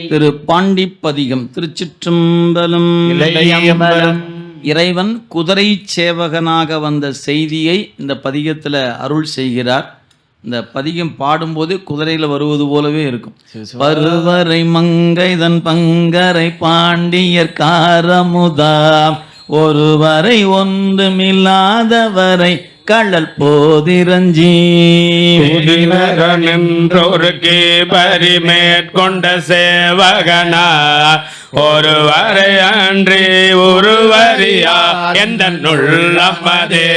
திரு பாண்டிப்பதிகம் திருச்சிற்றம்பலம். இறைவன் குதிரை சேவகனாக வந்த செய்தியை இந்த பதிகத்தில் அருள் செய்கிறார். இந்த பதிகம் பாடும்போது குதிரையில் வருவது போலவே இருக்கும். பருவரை மங்கைதன் பங்கரை பாண்டியர் காரமுதாம். ஒருவரை ஒன்றுமில்லாதவரை கள்ளல் போதிரஞ்சி. நின்றொரு பரிமேற்கொண்ட சேவகனா. ஒருவரை அன்றி ஒருவரியா எந்த நுள்ளமதே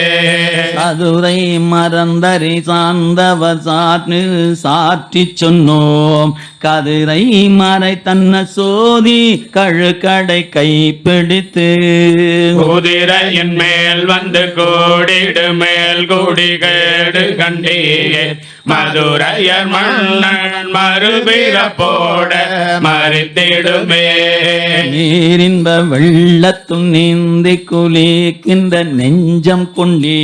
அதுரை மறந்தரை சார்ந்தவ சாற்று சாற்றி சொன்னோம். கதிரை மறை தன்ன சோதி கழுக்கடை கைப்பிடித்து. குதிரையின் மேல் வந்து கூடிடு மேல் கூடி கேடு கண்டீர். மதுரையர் மன்னன் மறுபிற போட மறித்திடுமே. நீரின்ப வெள்ளத்தும் நீந்தி குளிக்கின்ற நெஞ்சம் கொண்டே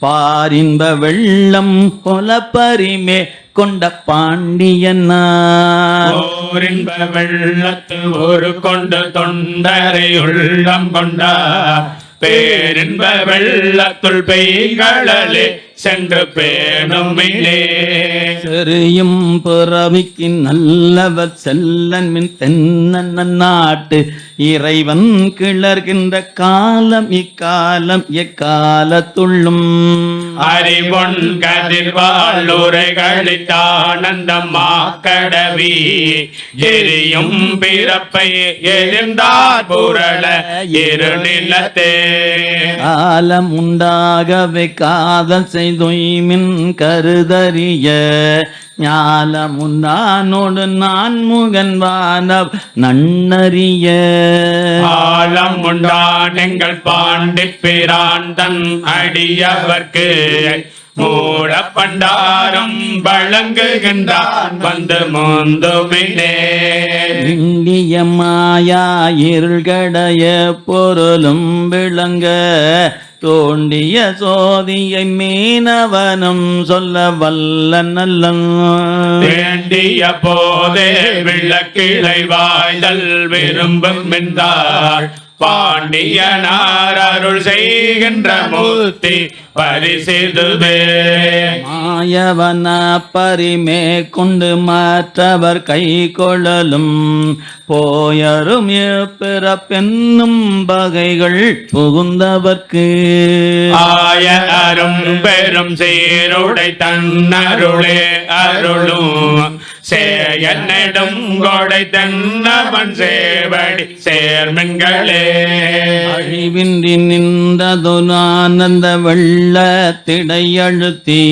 பாரின்ப வெள்ளம் பொல பரிமே கொண்ட பாண்டியன்னா வெள்ளத்து ஒரு கொண்ட தொண்டரை உள்ளம் கொண்டார். பேரின்ப வெள்ளத்துள் பெய்களே சென்று பேணுமிலே செறியும் பிறவிக்கு நல்லவர் செல்லன் மின் தென்னன் நாட்டு இறைவன் கிளர்கின்ற காலம் இக்காலம் எக்காலத்துள்ளும். அறிவொன் கதிர்வாள் உரைகளித்தானந்தம் மாக்கடவி எரியும் பிறப்பை எழுந்தார் புரள இருநிலத்தே. காலம் உண்டாகவே காதல் செய்தொய்மின் கருதறிய ஞாலமுன்னானோடு நான் முகன் வானவ் நன்னறிய. ஆழம் உண்டான் எங்கள் பாண்டி பிராண்டன் அடியவர்க்கு மூட பண்டாரம் வழங்குகின்றான் வந்து முந்துமினே இந்திய மாயா இருள்கடைய பொருளும் விளங்க தோண்டிய சோதியை மீனவனும் சொல்ல வல்ல நல்லன். வேண்டிய போதே விளக்கிளை வாய்தல் விரும்பும் என்றார். பாண்டியனார் அருள் செய்கின்ற மூர்த்தி பரிசிதுவே. மாயவன பரிமே கொண்டு மாற்றவர் கை கொள்ளலும் போயரும் பிறப்பென்னும் பகைகள் புகுந்தவர்க்கு. ஆய அரும் பெரும் சீருடை தன்னருளே அருளும். சேயனிடம் கொடை தன்னவன் சேவடி சேர்மின்களே அழிவின்றி நின்றதொரு ஆனந்த வெள்ளத்திடையழுத்தி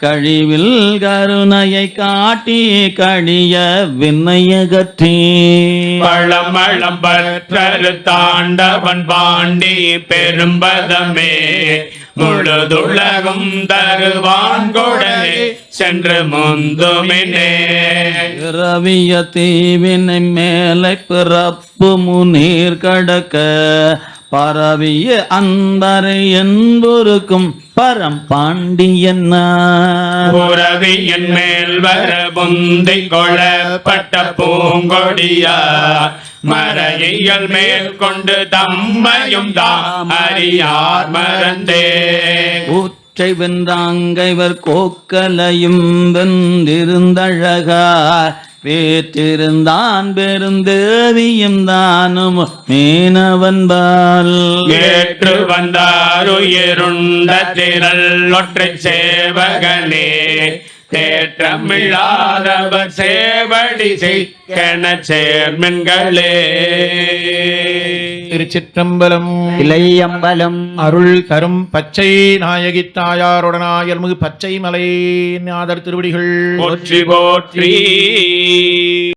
கழிவில் கருணையை காட்டி கழிய வினையகற்றி பழமளம் பற்றரு தாண்டவன் பாண்டி பெரும்பதமே. முழுதுலகும் தருவான் கொடை சென்று முந்துமினே. பிறவிய தீவினை மேலை பிறப்பு முனீர் கடக்க. பரவிய அந்தரை என்பொருக்கும் பரம் புறவியின் மேல் வர புந்தி கொளப்பட்ட பூங்கொடியா. மறையியல் மேல் கொண்டு தம்மையும் தாம் அறியார் மறந்தே. ஊற்றை வென்றாங்கைவர் கோக்கலையும் வெந்திருந்தழகார் வேற்றிருந்தான் பெருந்தேவியும் தானும் மீனவன்பால். ஏற்று வந்தார் உயிருண்ட திரள் ஒற்றை சேவகனே. தேற்றமிழாதவர் சேவடி செய்கன சேர்மின்களே. திருச்சிற்றம்பலம் இளையம்பலம் அருள் தரும் பச்சை நாயகி தாயாருடனாயல்மிகு பச்சை மலை நாதர் திருவடிகள். போற்றி போற்றி.